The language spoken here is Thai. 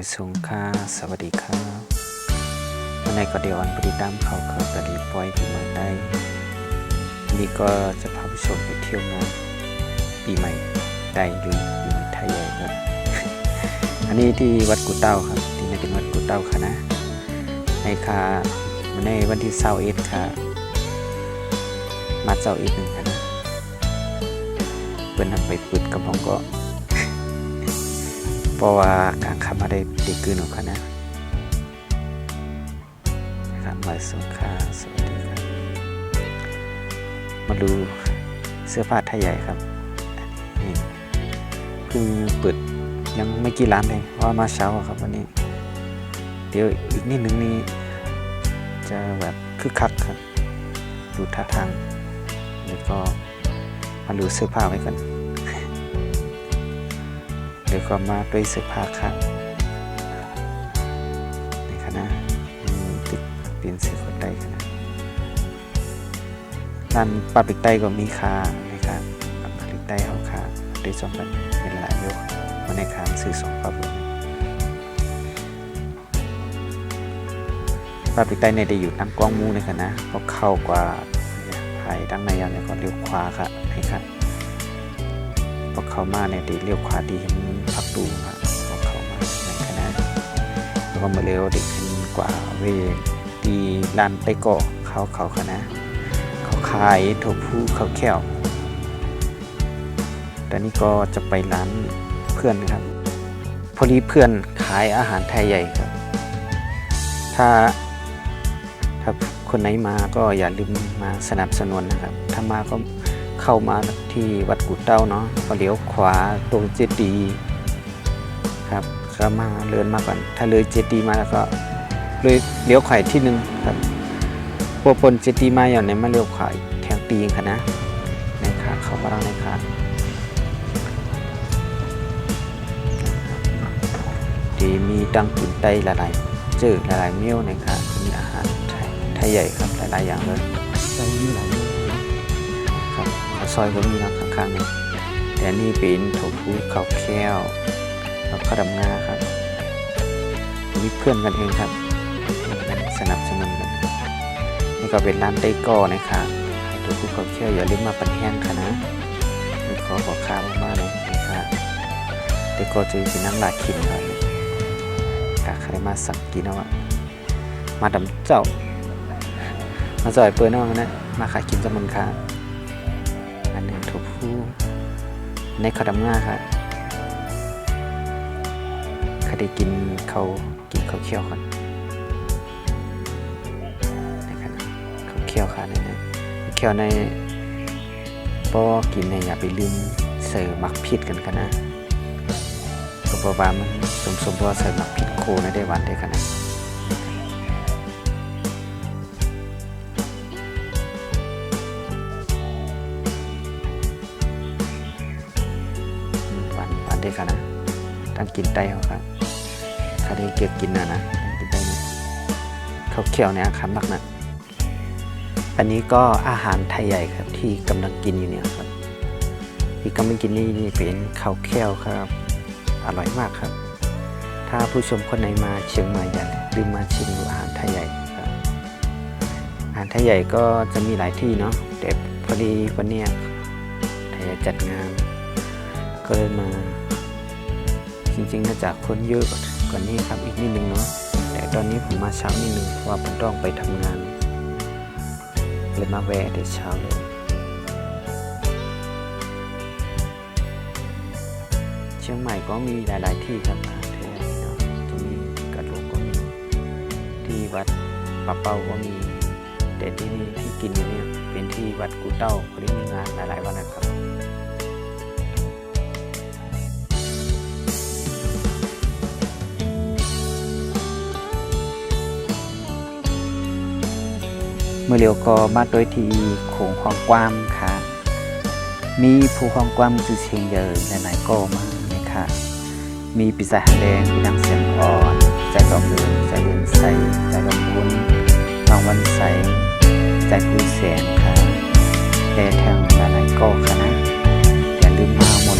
ายสงค่าสวัสดีครับวันนี้ก็เดี๋ยวอันปฏิตามเขาเขากระดีปลอยที่เมืองได้นี่ก็จะพาผู้ชมไปเที่ยวงานปีใหม่ได้หรือปีใหม่ไทยใหญ่ครับอันนี้ที่วัดกุเต้าครับ ที่นี่เป็นวัดกุเต้าค่ะนะในค่ะในวันที่เสาร์เอ็ดค่ะ มาเจ้าอีกหนึ่งค่ะนะเพื่อนนำไปปึดกับผมก็ เพราะว่าการขับมาได้ดีขึ้นหนูค่ะนะนะครับมาสงค่าสวัสดีครับ มาดูเสื้อผ้าไทยใหญ่ครับนี่เพิ่งเปิดยังไม่กี่ร้านเลยว่ามาเช้าครับวันนี้ เดี๋ยวอีกนิดหนึ่งนี้ จะแบบคึกคักครับ ดูท่าทางแล้วก็มาดูเสื้อผ้าไว้กัน เดี๋ยวก็มาด้วยเสื้อผ้าครับนี่ค่ะตึกเปลี่ยนสีคนได้ค่ะนะร้านปาปิไตก็มีค่านะครับปาปิไตเขาค่ะด้วยสองกันเป็นหลายยกวันในค้างซื้อสองปาปิปาปิไตเนี่ยได้อยู่ตั้งกล้องมูเลยค่ะนะพอเข้ากว่าภายด้านในแล้วก็เลี้ยวขวาค่ะนี่ครับพอเข้ามาเนี่ยดีเลี้ยวขวาดีเห็น พักดูครับพอเข้ามาในคณะแล้วก็มาเลี้ยวเด็กขึ้นกว่าเวดีลานไปเกาะเขาเขาคณะเขาขายถั่วพูเขาแก้วต่นนี่ก็จะไปร้านเพื่อนครับ พอดีเพื่อนขายอาหารไทยใหญ่ครับ ถ้าถ้าคนไหนมาก็อย่าลืมมาสนับสนุนนะครับ ถ้ามาก็เข้ามาที่วัดกุดเต้าเนาะก็เลี้ยวขวาตรงเจดีย์ ครับก็มาเลื่อนมาก่อน ถ้าเลยเจดีมาแล้วก็เลยเลี้ยวขวาที่หนึ่งครับพวกปนเจดีมาอย่างนี้มาเลี้ยวขวาแทงปีงค่ะนะในขาเข้ามาแล้วในขาดีมีดังกินไตหลายๆเจอหลายๆเมี่ยวในขามีอาหารไทยไทยใหญ่ครับหลายๆอย่างเลยใจมีหลายเรื่องนะครับข้าวซอยก็มีนะข้างๆนี่แต่นนี่เป็นถั่วพูข้าวแค้ว แล้วข้าวดำงาครับมีเพื่อนกันเองครับ สนับสนุนกันนี่ก็เป็นร้านไต้ก้อนะครับให้ถั่วพูข้าวแค้วอย่าลืมมาปันแห้งค่ะนะนี่ขอบอกค้ามากๆเลยนะครับไต้ก้อจะเป็นนั่งลาคินครับกาใครมาสั่งกินเอาอะมาดำเจ้า มาจอยเปิดนอกนะ มาขายกินจำมันค่ะอันหนึ่งถั่วพูในขาวดำง่าค่ะใคร ได้กินเขากินเขาเคี่ยวก่อนนะครับข้าวเคี่ยวค่ะเนี่ยนะเคี่ยวในปอกินเนี่ยอย่าไปลืมเสิร์ฟหมักพิษกันกันนะก็เพราะว่ามันสมสมเพราะว่าใส่หมักพิษโคนะได้หวันได้ขนาดหวานหวานได้ค่ะนะตั้งกินไตเขาครับาได้เก็บกินนะนะกินไตนะเขาวเขียวเนี่ยคันมากนะอันนี้ก็อาหารไทยใหญ่ครับที่กำลังกินอยู่เนี่ยครับ ที่กำลังกินนี่นี่เป็นข้าวแคยวครับ อร่อยมากครับ ถ้าผู้ชมคนไหนมาเชียงใหม่อย่าลืมมาชิมอาหารไทยใหญ่ครับอาหารไทยใหญ่ก็จะมีหลายที่เนาะแต่พอดีวันเนี้ยไทยใหญ่จัดงาน ก็เลยมาจริงๆน่าจะคนเยอะ กว่านี้ครับอีกนิดนึงเนาะแต่ตอนนี้ผมมาเช้านิดนึงเพราะว่าผมต้องไปทำงานเลยมาแวะแต่เช้าเลยเชียงใหม่ก็มีหลาย ๆ ที่ครับอาหารไทยเนาะจะมีกระโหลกก็มีที่วัดปะเป้าก็มีแต่ที่นี่ที่กินอยู่เนี่ยเป็นที่วัดกูเต้าเขาได้มีงานหลาย ๆ วันนะครับ มื่อเร็วก็มาโดยทีโขงของกวามค่ะ มีผู้ของกวามจือเชียงเยอะหลายๆก็มานะคะมีปีศาจหางแดงปีนังเสียงอ่อนใจกอบเดินใจเดินใสใจลำบุญบางวันใสใจผู้แสนค่ะแต่แทงหลายๆก็ค่ะนะอย่าลืมมามนต์มา